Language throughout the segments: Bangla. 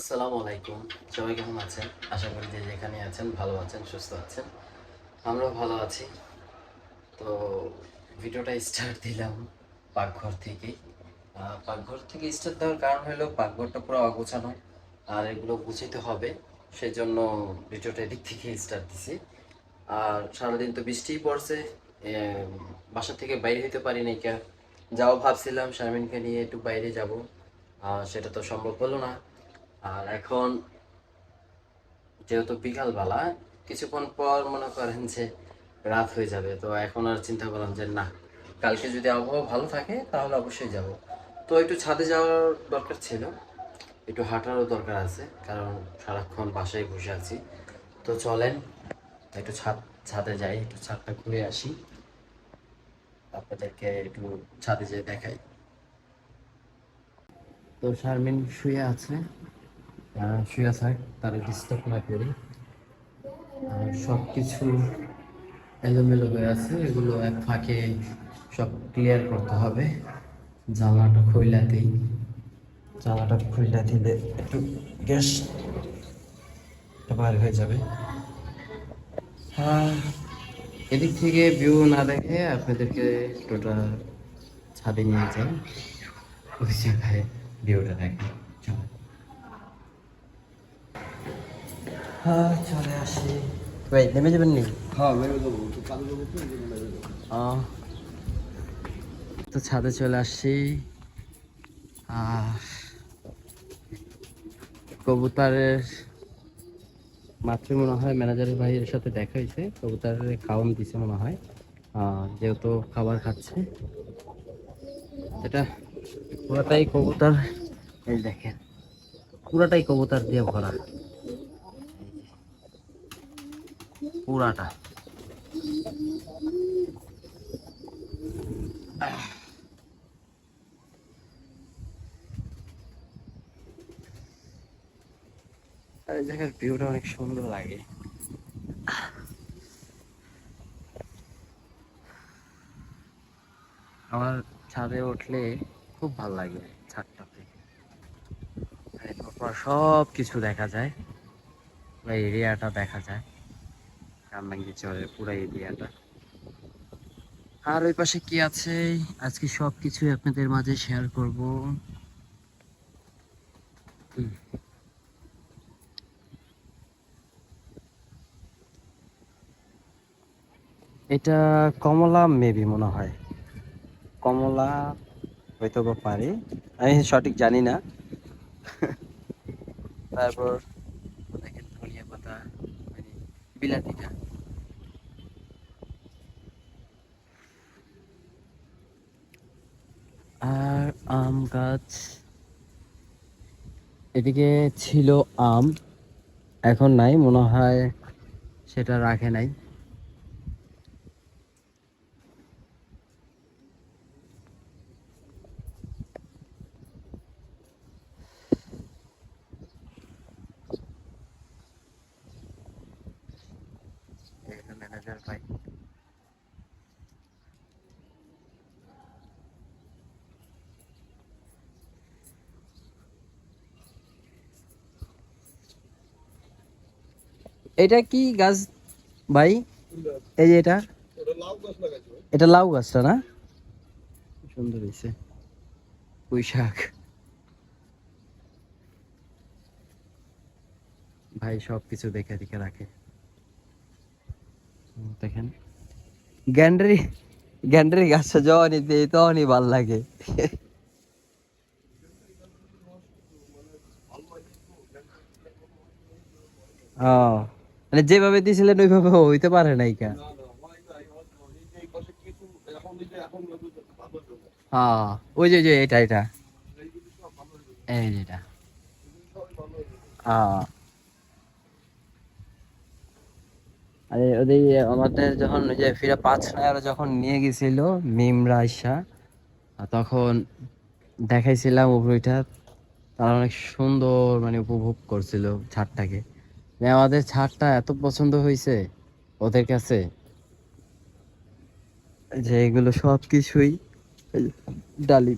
আসসালামু আলাইকুম। সবাই কেমন আছেন? আশা করি যে যেখানে আছেন, ভালো আছেন, সুস্থ আছেন। আমরাও ভালো আছি। তো ভিডিওটা স্টার্ট দিলাম পাকঘর থেকে। পাকঘর থেকে স্টার্ট দেওয়ার কারণ হলো পাকঘরটা পুরো অগোছানো, আর এগুলো গুছাইতে হবে। সেজন্য ভিডিওটা এদিক থেকে স্টার্ট দিছি। আর সারাদিন তো বৃষ্টিই পড়ছে বাসা থেকে বাইরে হইতে পারি নাই কে যাও ভাবছিলাম শারমিনকে নিয়ে একটু বাইরে যাব। সেটা তো সম্ভব হলো না। আর এখন যেহেতু বিকালবেলা, কিছুক্ষণ পর মনে করেন যে রাত হয়ে যাবে, তো এখন আর চিন্তা করলাম যে না, কালকে যদি আবহাওয়া ভালো থাকে তাহলে অবশ্যই যাব। তো একটু ছাদে যাওয়ার দরকার ছিল, একটু হাঁটারও দরকার আছে, কারণ সারাক্ষণ বাসায় বসে আছি। তো চলেন, একটু ছাদ, ছাদে যাই, একটু ছাদটা ঘুরে আসি। আপনাদেরকে একটু ছাদে যেয়ে দেখাই। তো শারমিন শুয়ে আছে। শুয়ে থাক, তারা ডিস্টার্ব না করি। আর সব কিছু এলোমেলো হয়ে আছে, এগুলো এক ফাঁকে সব ক্লিয়ার করতে হবে। জানলাটা খুইলা দিই। জানলাটা দিলে একটু গ্যাস বার হয়ে যাবে। আর এদিক থেকে ভিউ না দেখে আপনাদেরকে টোটাল ছাদে নিয়ে যাই। ওই জায়গায় ভিউটা দেখে হ্যাঁ চলে আসি। ভাই নেমে যাবেন নি? হ্যাঁ তো ছাদে চলে আসছি। আর কবুতরের মাত্র মনে হয় ম্যানেজারের ভাইয়ের সাথে দেখা হয়েছে। কবুতরের খাওয়ান দিছে মনে হয়। আহ, যেহেতু খাবার খাচ্ছে। এটা পুরাটাই কবুতর। এই দেখেন পুরাটাই কবুতর দিয়ে ভরা। পুরাটা। আর জায়গার ভিউটা অনেক সুন্দর লাগে। আমার ছাদে উঠলে খুব ভালো লাগে ছাদটা থেকে সব কিছু দেখা যায়, পুরো এরিয়াটা দেখা যায়। কামরাঙ্গি চরের পুরো এরিয়াটা আর ওই পাশে কি আছে? আজকে সব আপনাদের মাঝে শেয়ার করব। এটা কমলা মেবি মনে হয়। কমলা হয়তো বা পারে। আমি সঠিক জানি না। তারপর দেখেন ধনিয়া পাতা মানে বিলাতিটা আর আম গাছ। এদিকে ছিল আম এখন নাই মনে হয় সেটা রাখে নাই ম্যানেজার ভাই এটা কি গাছ ভাই? এই যে এটা? এটা লাউ গাছটা না? সুন্দর হয়েছে। পুঁই শাক। ভাই সব কিছু দেখে দেখে রাখে। দেখেন। গ্যান্ডারি গ্যান্ডারি গাছটা যখনই দেই তখনই ভালো লাগে। ও। মানে যেভাবে দিয়েছিলেন ওইভাবে হইতে পারে নাই কা হয় ওই যে এটা এটা। এই যে এটা। সবাই ভালো জন্য হ্যাঁ। আরে ওদের আমাদের যখন ওই যে ফিরা পাঁচ নায়ারা যখন নিয়ে গেছিল মিমরা আইসা তখন দেখাইছিলাম উপরিটা তারা অনেক সুন্দর মানে উপভোগ করছিল ছাদটাকে। আমাদের ছাদটা এত পছন্দ হয়েছে ওদের কাছে? যে এগুলো সব কিছুই ডালি।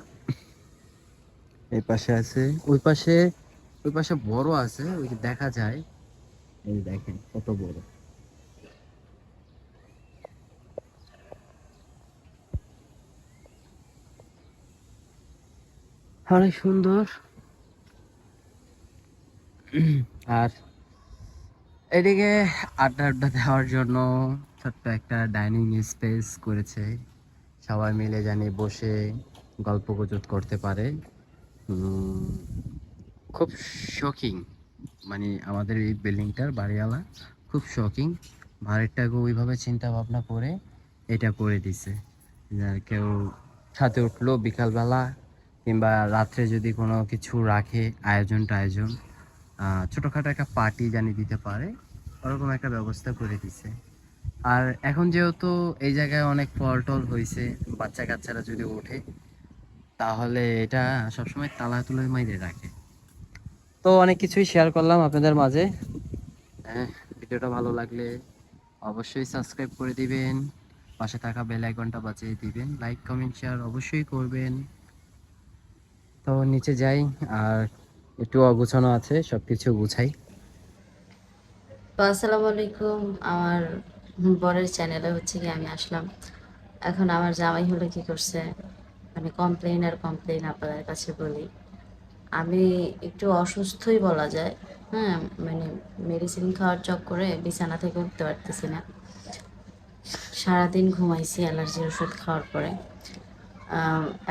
এই পাশে আছে। ওই পাশে ওই পাশে বড় আছে ওই যে দেখা যায়। এই দেখেন কত বড়। অনেক সুন্দর। আর এদিকে আড্ডা আড্ডা দেওয়ার জন্য ছোট্ট একটা ডাইনিং স্পেস করেছে। সবাই মিলে জানি বসে গল্প গুজব করতে পারে। খুব শকিং মানে আমাদের এই বিল্ডিংটার বাড়িওয়ালা খুব শকিং ভাড়েরটাকে ওইভাবে চিন্তা ভাবনা করে এটা করে দিছে। কেউ ছাদে উঠল বিকালবেলা, কিংবা রাত্রে যদি কোনো কিছু রাখে আয়োজন টায়োজন ছোটোখাটো একটা পার্টি জানি দিতে পারে ওরকম একটা ব্যবস্থা করে দিছে। আর এখন যেহেতু এই জায়গায় অনেক ফল টল হয়েছে বাচ্চা কাচ্চারা যদি ওঠে তাহলে এটা সবসময় তালা তুলে মাইরে রাখে। তো অনেক কিছুই শেয়ার করলাম আপনাদের মাঝে। হ্যাঁ, ভিডিওটা ভালো লাগলে অবশ্যই সাবস্ক্রাইব করে দিবেন পাশে থাকা বেল আইকনটা বাজিয়ে দিবেন লাইক কমেন্ট শেয়ার অবশ্যই করবেন। তো নিচে যাই আর একটু অগুছানো আছে সব কিছু গুছাই। তো আসসালামু আলাইকুম। আমার বরের চ্যানেলে হচ্ছে কি আমি আসলাম। এখন আমার জামাই হলো কি করছে মানে কমপ্লেন আর কমপ্লেন আপনাদের কাছে বলি। আমি একটু অসুস্থই বলা যায় হ্যাঁ মানে মেডিসিন খাওয়ার চক্করে বিছানা থেকে উঠতে পারতেছি না। সারাদিন ঘুমাইছি অ্যালার্জির ওষুধ খাওয়ার পরে।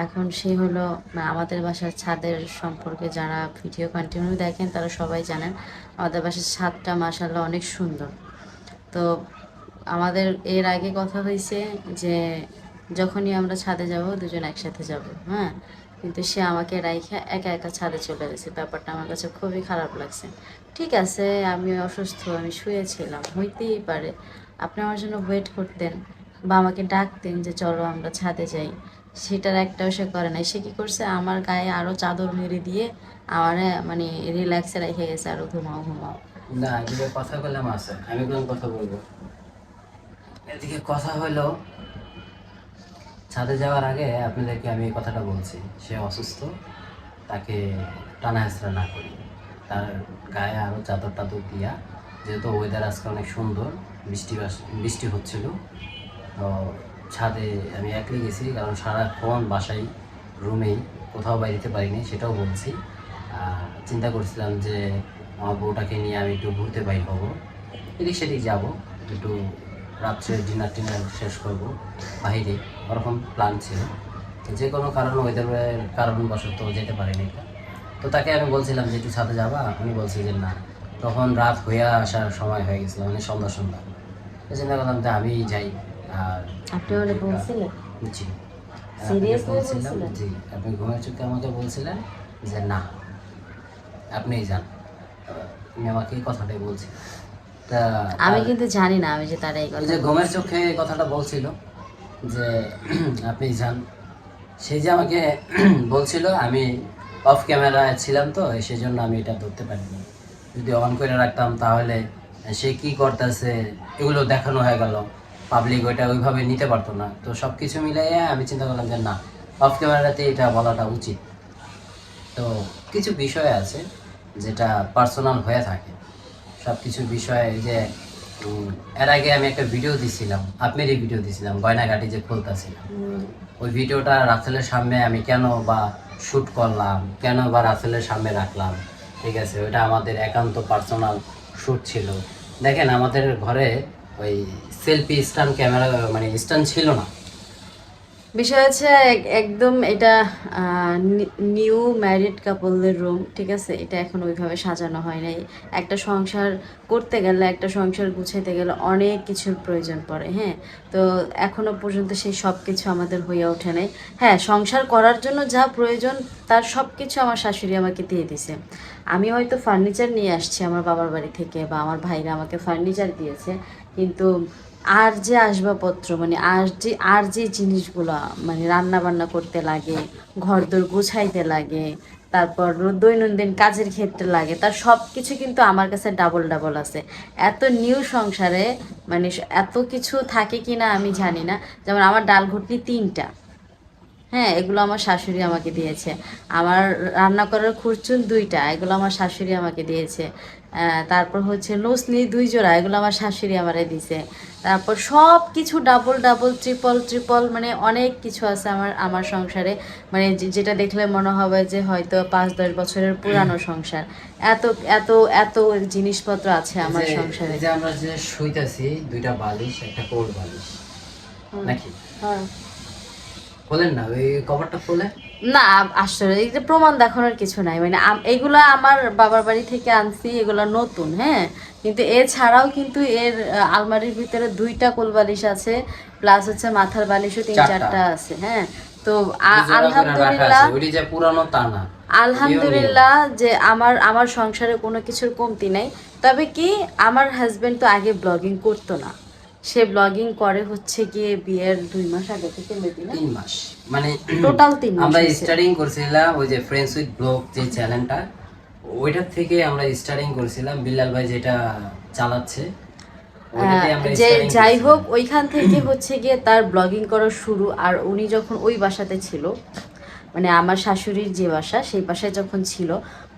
এখন সে হলো মানে আমাদের বাসার ছাদের সম্পর্কে যারা ভিডিও কন্টিনিউ দেখেন, তারা সবাই জানেন, আমাদের বাসার ছাদটা মাসাল্লাহ অনেক সুন্দর। তো আমাদের এর আগে কথা হয়েছে যে, যখনই আমরা ছাদে যাব, দুজন একসাথে যাব হ্যাঁ? কিন্তু সে আমাকে রাইখা একা একা ছাদে চলে গেছে। ব্যাপারটা আমার কাছে খুবই খারাপ লাগছে। ঠিক আছে, আমি অসুস্থ, আমি শুয়েছিলাম, হইতেই পারে। আপনি আমার জন্য ওয়েট করতেন বা আমাকে ডাকতেন যে, চলো আমরা ছাদে যাই। সেটার একটাও সে করে নাই। সে কি করছে? আমার গায়ে আরও চাদর মেরে দিয়ে আমার মানে রিল্যাক্সে রেখে গেছে আরও ঘুমাও ঘুমাও। না, এদিকে কথা বললাম আছে আমি কোন কথা বলব? এদিকে কথা হলো ছাদে যাওয়ার আগে আপনাদেরকে আমি কথাটা বলছি। সে অসুস্থ, তাকে টানা হেঁচড়া না করি। তার গায়ে আরও চাদর টাদর দিয়া, যেহেতু ওয়েদার আজকে অনেক সুন্দর, বৃষ্টি বৃষ্টি হচ্ছিল, তো ছাদে আমি একলাই গেছি, কারণ সারাক্ষণ বাসায়, রুমেই কোথাও বাইরেতে পারিনি, সেটাও বলছি। চিন্তা করছিলাম যে আমার বউটাকে নিয়ে আমি একটু ঘুরতে বাইর হব। এদিক সেদিক যাব, একটু রাত্রে ডিনার টিনার শেষ করব বাইরে, ওরকম প্ল্যান ছিল। যে কোনো কারণ ওয়েদারের কারণবশত যেতে পারিনি তো তাকে আমি বলছিলাম যে একটু ছাদে যাবা? উনি বলছে যে, না। তখন রাত হয়ে আসার সময় হয়ে গেছিল মানে সন্ধ্যা সন্ধ্যা। চিন্তা করলাম যে, আমি যাই। আর আপনি বলছিলেন? জি। বলছিলেন? আপনি ঘুমের চোখে আমাকে বলছিলেন যে না আপনিই যান। উনি আমাকে এই কথাটাই তা আমি কিন্তু জানি না আমি যে তার এই কথা যে ঘুমের চোখে এই কথাটা বলছিল যে আপনি যান। সে যে আমাকে বলছিল আমি অফ ক্যামেরায় ছিলাম তো সেই জন্য আমি এটা ধরতে পারিনি। যদি অন করে রাখতাম তাহলে সে কি করতেছে এগুলো দেখানো হয়ে গেল। পাবলিক ওইটা ওইভাবে নিতে পারতো না। তো সব কিছু মিলাইয়ে আমি চিন্তা করলাম যে না অফ ক্যামেরাতে এটা বলাটা উচিত। তো কিছু বিষয় আছে যেটা পার্সোনাল হয়ে থাকে। সব কিছু বিষয়ে যে এর আগে আমি একটা ভিডিও দিছিলাম আপনারই ভিডিও দিছিলাম গয়নাঘাটি যে খুলতেছিলাম। ওই ভিডিওটা রাসেলের সামনে আমি কেন বা শ্যুট করলাম কেন বা রাসেলের সামনে রাখলাম ঠিক আছে? ওইটা আমাদের একান্ত পার্সোনাল শ্যুট ছিল। দেখেন আমাদের ঘরে ওই সেলফি স্ট্যান্ড ক্যামেরা মানে স্ট্যান্ড ছিল না। বিষয় হচ্ছে একদম এটা নিউ ম্যারিড কাপলদের রুম ঠিক আছে? এটা এখন ওইভাবে সাজানো হয় নাই। একটা সংসার করতে গেলে, একটা সংসার গুছাইতে গেলে অনেক কিছুর প্রয়োজন পড়ে হ্যাঁ? তো এখনও পর্যন্ত সেই সব কিছু আমাদের হয়ে ওঠে নাই। হ্যাঁ সংসার করার জন্য যা প্রয়োজন, তার সব কিছু আমার শাশুড়ি আমাকে দিয়ে দিছে। আমি হয়তো ফার্নিচার নিয়ে আসছি আমার বাবার বাড়ি থেকে, বা আমার ভাইরা আমাকে ফার্নিচার দিয়েছে কিন্তু আর যে আসবাবপত্র মানে আর যে আর যে জিনিসগুলো মানে রান্না বান্না করতে লাগে, ঘরদোর গুছাইতে লাগে, তারপর দৈনন্দিন কাজের ক্ষেত্রে লাগে তার সব কিছু কিন্তু আমার কাছে ডাবল ডাবল আছে। এত নিউ সংসারে মানে এত কিছু থাকে কি না আমি জানি না। যেমন আমার ডাল ঘুটনি তিনটা। হ্যাঁ এগুলো আমার শাশুড়ি আমাকে দিয়েছে। আমার রান্না করার খুরচুন দুইটা, এগুলো আমার শাশুড়ি আমাকে দিয়েছে। তারপর হচ্ছে লসলি দুই জোড়া এগুলো আমার শাশুড়ি আমারে দিছে। তারপর সব কিছু ডাবল ডাবল ট্রিপল ট্রিপল মানে অনেক কিছু আছে আমার আমার সংসারে। মানে যেটা দেখলে মনে হবে যে হয়তো পাঁচ দশ বছরের পুরানো সংসার। এত এত এত জিনিসপত্র আছে আমার সংসারে। যে আমরা যে শুইতাছি দুইটা বালিশ একটা কোল বালিশ। নাকি? হ্যাঁ। বলেন না ওই কভারটা খুলে না আসলে এই যে প্রমাণ দেখানোর কিছু নাই। মানে এগুলা আমার বাবার বাড়ি থেকে আনছি এগুলা নতুন হ্যাঁ? কিন্তু এছাড়াও কিন্তু এর আলমারির ভিতরে দুইটা কোল বালিশ আছে প্লাস হচ্ছে মাথার বালিশও তিন চারটা। আছে হ্যাঁ? তো আলহামদুলিল্লাহ পুরানো তা না আলহামদুলিল্লাহ যে আমার আমার সংসারে কোনো কিছুর কমতি নাই। তবে কি আমার হাজবেন্ড তো আগে ব্লগিং করতো না। সে ব্লগিং করে হচ্ছে গিয়ে বিয়ের দুই মাস আগে থেকে মেবি না? তিন মাস। মানে টোটাল তিন মাস আমরা স্টার্টিং করছিলাম ওই যে ফ্রেন্ডস উইথ ব্লগ যে চ্যানেলটা ওইটার থেকে আমরা স্টার্টিং করছিলাম বিল্লাল ভাই যেটা চালাচ্ছে যে যাই হোক ওইখান থেকে হচ্ছে গিয়ে তার ব্লগিং করা শুরু আর উনি যখন ওই বাসাতে ছিল মানে আমার শাশুড়ির যে বাসা সেই বাসায় যখন ছিল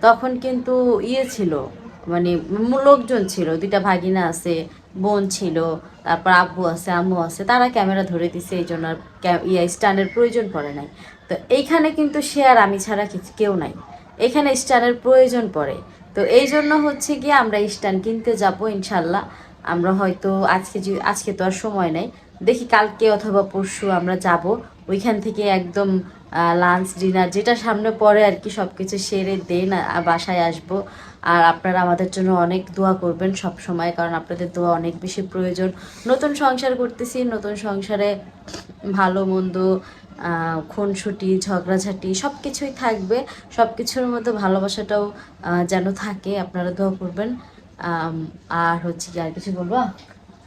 তখন কিন্তু ইয়ে ছিল মানে লোকজন ছিল দুইটা ভাগিনা আছে বোন ছিল, তারপর আব্বু আছে, আম্মু আছে, তারা ক্যামেরা ধরে দিছে, এই জন্য আর ইয়া, স্ট্যান্ডের প্রয়োজন পড়ে নাই। তো এইখানে কিন্তু সে আর আমি ছাড়া কেউ নাই। এখানে স্ট্যান্ডের প্রয়োজন পড়ে। তো এই জন্য হচ্ছে গিয়ে আমরা স্ট্যান্ড কিনতে যাব ইনশাল্লাহ। আমরা হয়তো আজকে আজকে তো আর সময় নেই। দেখি কালকে অথবা পরশু আমরা যাব। ওইখান থেকে একদম লাঞ্চ ডিনার যেটা সামনে পড়ে আর কি সব কিছু সেরে দেন বাসায় আসব। আর আপনারা আমাদের জন্য অনেক দোয়া করবেন সব সময়, কারণ আপনাদের দোয়া অনেক বেশি প্রয়োজন। নতুন সংসার করতেছি, নতুন সংসারে ভালো, মন্দ খুনসুটি, ঝগড়াঝাটি সব কিছুই থাকবে। সব কিছুর মধ্যে ভালোবাসাটাও যেন থাকে, আপনারা দোয়া করবেন। আর হচ্ছে কি আর কিছু বলব?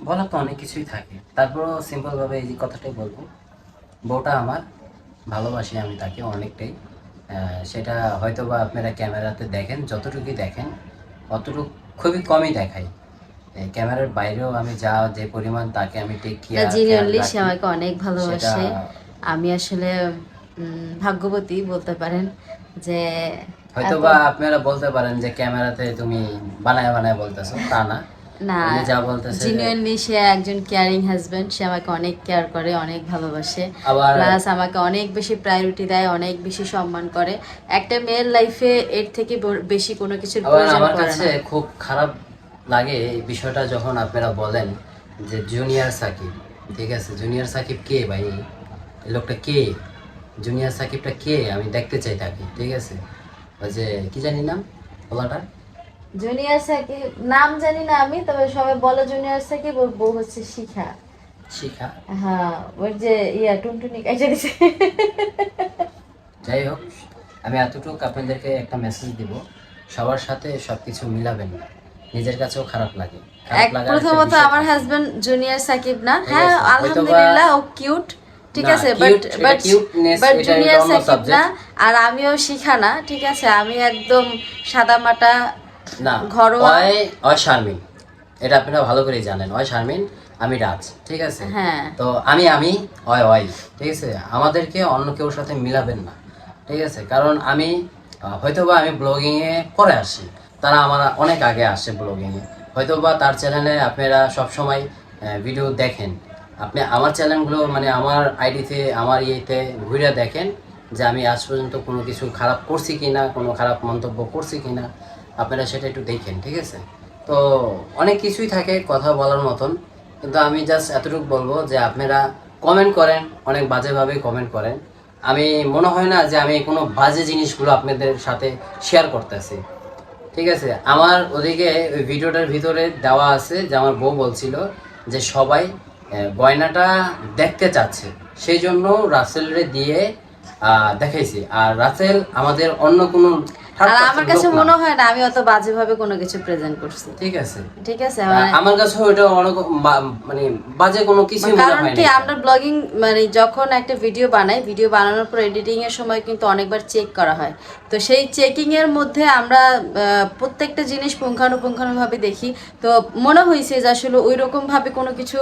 বলার তো অনেক কিছুই থাকে। তারপরও সিম্পলভাবে এই কথাটাই বলব। বউটা আমার ভালোবাসি আমি তাকে অনেকটাই। সেটা হয়তো বা আপনারা ক্যামেরাতে দেখেন যতটুকুই দেখেন অতটুকু খুবই কমই দেখাই। এই ক্যামেরার বাইরেও আমি যা যে পরিমাণ তাকে আমি টেক কেয়ার সে আমাকে অনেক ভালোবাসে। আমি আসলে ভাগ্যবতী বলতে পারেন যে হয়তো বা আপনারা বলতে পারেন যে ক্যামেরাতে তুমি বানায় বানায় বলতেছো তা না। না যা বলতেছে সে একজন কেয়ারিং হাজবেন্ড সে আমাকে অনেক কেয়ার করে অনেক ভালোবাসে। প্লাস আমাকে অনেক বেশি প্রায়োরিটি দেয় অনেক বেশি সম্মান করে। একটা মেয়ের লাইফে এর থেকে বেশি কোনো কিছুর প্রয়োজন আমার কাছে খুব খারাপ লাগে এই বিষয়টা যখন আপনারা বলেন যে জুনিয়র সাকিব ঠিক আছে? জুনিয়র সাকিব কে ভাই? লোকটা কে? জুনিয়র সাকিবটা কে? আমি দেখতে চাই তাকে ঠিক আছে? ওই যে কি জানি নাম? বলাটা? জুনিয়র সাকিব নাম জানি না আমি তবে সবাই বলে জুনিয়র সাকিব ওর বউ হচ্ছে শিখা। শিখা? হ্যাঁ ওর যে ইয়া টুনটুনি কাইটা দিছে। যাই হোক আমি এতটুকু আপনাদেরকে একটা মেসেজ দিব সবার সাথে সবকিছু মিলাবেন না। নিজের কাছেও খারাপ লাগে। প্রথমত আমার হাজবেন্ড জুনিয়র সাকিব না। হ্যাঁ আলহামদুলিল্লাহ ও কিউট ঠিক আছে but but but junior Shakib না আর আমিও শিখা না ঠিক আছে আমি একদম সাদা মাটা না ঘরোয়া। অয় শারমিন। এটা আপনারা ভালো করেই জানেন অয় শারমিন আমি রাজ ঠিক আছে? হ্যাঁ। তো আমি আমি অয় অয় ঠিক আছে? আমাদেরকে অন্য কেউ সাথে মিলাবেন না ঠিক আছে? কারণ আমি হয়তোবা আমি ব্লগিংয়ে পরে আসি। তারা আমার অনেক আগে আসে ব্লগিংয়ে। হয়তোবা তার চ্যানেলে আপনারা সবসময় ভিডিও দেখেন। আপনি আমার চ্যানেলগুলো মানে আমার আইডিতে আমার ইয়েতে ঘুরে দেখেন যে আমি আজ পর্যন্ত কোনো কিছু খারাপ করছি কি না কোনো খারাপ মন্তব্য করছি কি না আপনারা সেটা একটু দেখেন, ঠিক আছে? তো অনেক কিছুই থাকে কথা বলার মতন, কিন্তু আমি জাস্ট এতটুকু বলব যে আপনারা কমেন্ট করেন, অনেক বাজেভাবে কমেন্ট করেন। আমি, মনে হয় না যে আমি কোনো বাজে জিনিসগুলো আপনাদের সাথে শেয়ার করতেছি। ঠিক আছে? আমার ওদিকে ওই ভিডিওটার ভিতরে দেওয়া আছে যে আমার বউ বলছিল যে সবাই গয়নাটা দেখতে চাচ্ছে। সেই জন্য রাসেলরে দিয়ে দেখাইছি। আর রাসেল আমাদের অন্য কোনো আর আমার কাছে মনে হয় না আমি অত বাজেভাবে কোনো কিছু প্রেজেন্ট করছি। ঠিক আছে। ঠিক আছে মানে আমার কাছে ওইটা অনেক মানে বাজে কোনো কিছু মনে কারণ হয় কি আমরা ব্লগিং মানে যখন একটা ভিডিও বানাই ভিডিও বানানোর পর এডিটিং এর সময় কিন্তু অনেকবার চেক করা হয়। তো সেই চেকিং এর মধ্যে আমরা প্রত্যেকটা জিনিস পুঙ্খানুপুঙ্খানু ভাবে দেখি। তো মনে হয়েছে যে আসলে ওই রকম ভাবে কোনো কিছু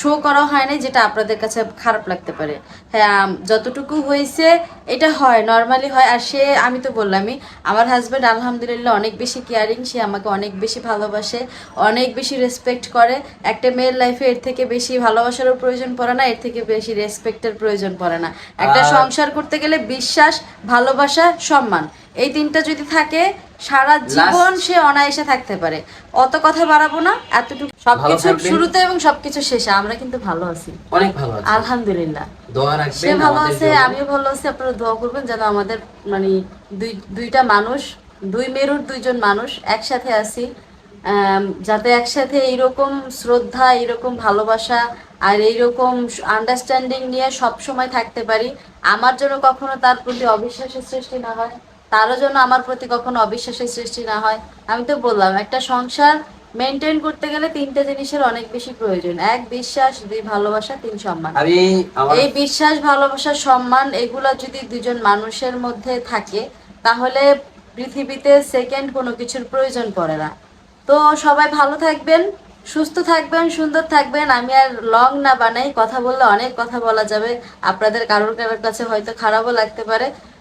শো করা হয় না যেটা আপনাদের কাছে খারাপ লাগতে পারে। হ্যাঁ যতটুকু হয়েছে এটা হয় নর্মালি হয়। আর সে আমি তো বললামই আমার হাজব্যান্ড আলহামদুলিল্লাহ অনেক বেশি কেয়ারিং সে আমাকে অনেক বেশি ভালোবাসে অনেক বেশি রেসপেক্ট করে। একটা মেয়ের লাইফে এর থেকে বেশি ভালোবাসারও প্রয়োজন পড়ে না এর থেকে বেশি রেসপেক্টের প্রয়োজন পড়ে না। একটা সংসার করতে গেলে বিশ্বাস ভালোবাসা সম্মান। এই তিনটা যদি থাকে সারা জীবন সে অনায়াসে থাকতে পারে। অত কথা বাড়াবো না এতটুকু থাকবেন। শুরুতে এবং সবকিছু শেষে। আমরা কিন্তু ভালো আছি। অনেক ভালো আছে। আলহামদুলিল্লাহ। দোয়া সে ভালো আছে। আমিও ভালো আছি আপনারা দোয়া করবেন যেন আমাদের মানে দুই দুইটা মানুষ দুই মেরুর দুইজন মানুষ একসাথে আছি। যাতে একসাথে এইরকম শ্রদ্ধা এইরকম ভালোবাসা আর এইরকম আন্ডারস্ট্যান্ডিং নিয়ে সব সময় থাকতে পারি। আমার জন্য কখনো তার প্রতি অবিশ্বাসের সৃষ্টি না হয়। তারও জন্য আমার প্রতি কখনো অবিশ্বাসের সৃষ্টি না হয়। আমি তো বললাম একটা সংসার মেনটেন করতে গেলে তিনটে জিনিসের অনেক বেশি প্রয়োজন। এক বিশ্বাস দুই ভালোবাসা তিন সম্মান। আমি এই বিশ্বাস ভালোবাসা সম্মান এগুলো যদি দুজন মানুষের মধ্যে থাকে তাহলে পৃথিবীতে সেকেন্ড কোনো কিছুর প্রয়োজন পড়ে না। তো সবাই ভালো থাকবেন সুস্থ থাকবেন সুন্দর থাকবেন। আমি আর লং না বানাই কথা বললে অনেক কথা বলা যাবে। আপনাদের কারোর কারোর কাছে হয়তো খারাপও লাগতে পারে।